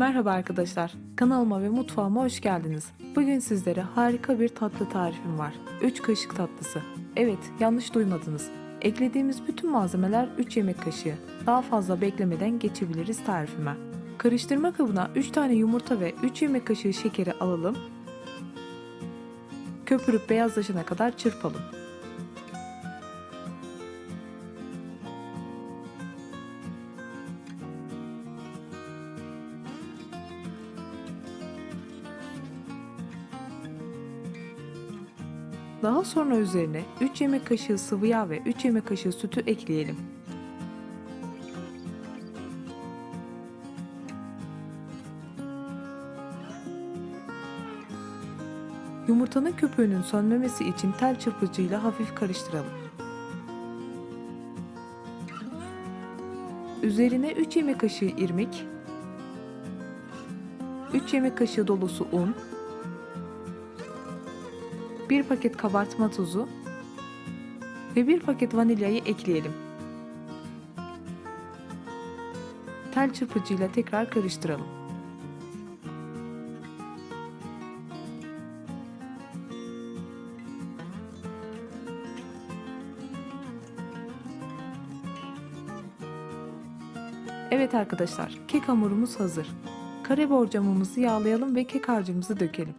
Merhaba arkadaşlar, kanalıma ve mutfağıma hoş geldiniz. Bugün sizlere harika bir tatlı tarifim var. 3 kaşık tatlısı. Evet, yanlış duymadınız. Eklediğimiz bütün malzemeler 3 yemek kaşığı. Daha fazla beklemeden geçebiliriz tarifime. Karıştırma kabına 3 tane yumurta ve 3 yemek kaşığı şekeri alalım. Köpürüp beyazlaşana kadar çırpalım. Daha sonra üzerine 3 yemek kaşığı sıvı yağ ve 3 yemek kaşığı sütü ekleyelim. Yumurtanın köpüğünün sönmemesi için tel çırpıcıyla hafif karıştıralım. Üzerine 3 yemek kaşığı irmik, 3 yemek kaşığı dolusu un, 1 paket kabartma tozu ve 1 paket vanilyayı ekleyelim. Tel çırpıcıyla tekrar karıştıralım. Evet arkadaşlar, kek hamurumuz hazır. Kare borcamımızı yağlayalım ve kek harcımızı dökelim.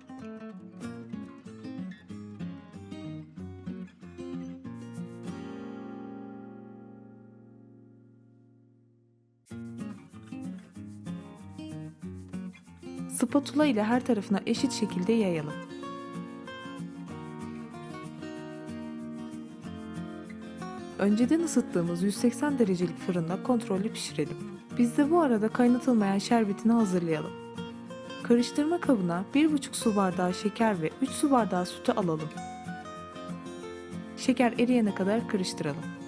Spatula ile her tarafına eşit şekilde yayalım. Önceden ısıttığımız 180 derecelik fırında kontrollü pişirelim. Biz de bu arada kaynatılmayan şerbetini hazırlayalım. Karıştırma kabına 1,5 su bardağı şeker ve 3 su bardağı sütü alalım. Şeker eriyene kadar karıştıralım.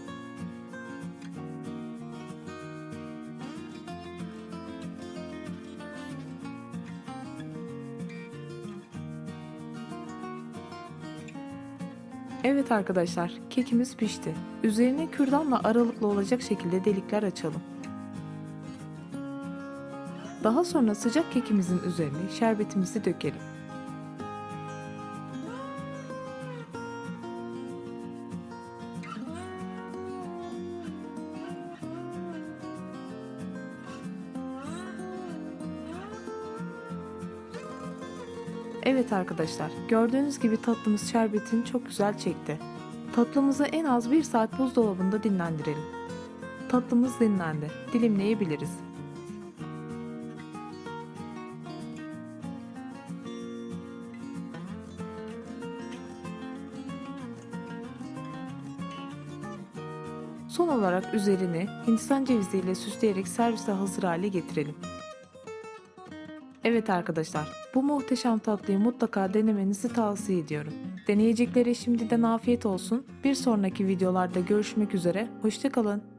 Evet arkadaşlar, kekimiz pişti. Üzerine kürdanla aralıklı olacak şekilde delikler açalım. Daha sonra sıcak kekimizin üzerine şerbetimizi dökelim. Evet arkadaşlar, gördüğünüz gibi tatlımız şerbetini çok güzel çekti. Tatlımızı en az 1 saat buzdolabında dinlendirelim. Tatlımız dinlendi. Dilimleyebiliriz. Son olarak üzerini Hindistan ceviziyle süsleyerek servise hazır hale getirelim. Evet arkadaşlar, bu muhteşem tatlıyı mutlaka denemenizi tavsiye ediyorum. Deneyeceklere şimdiden afiyet olsun. Bir sonraki videolarda görüşmek üzere, hoşçakalın.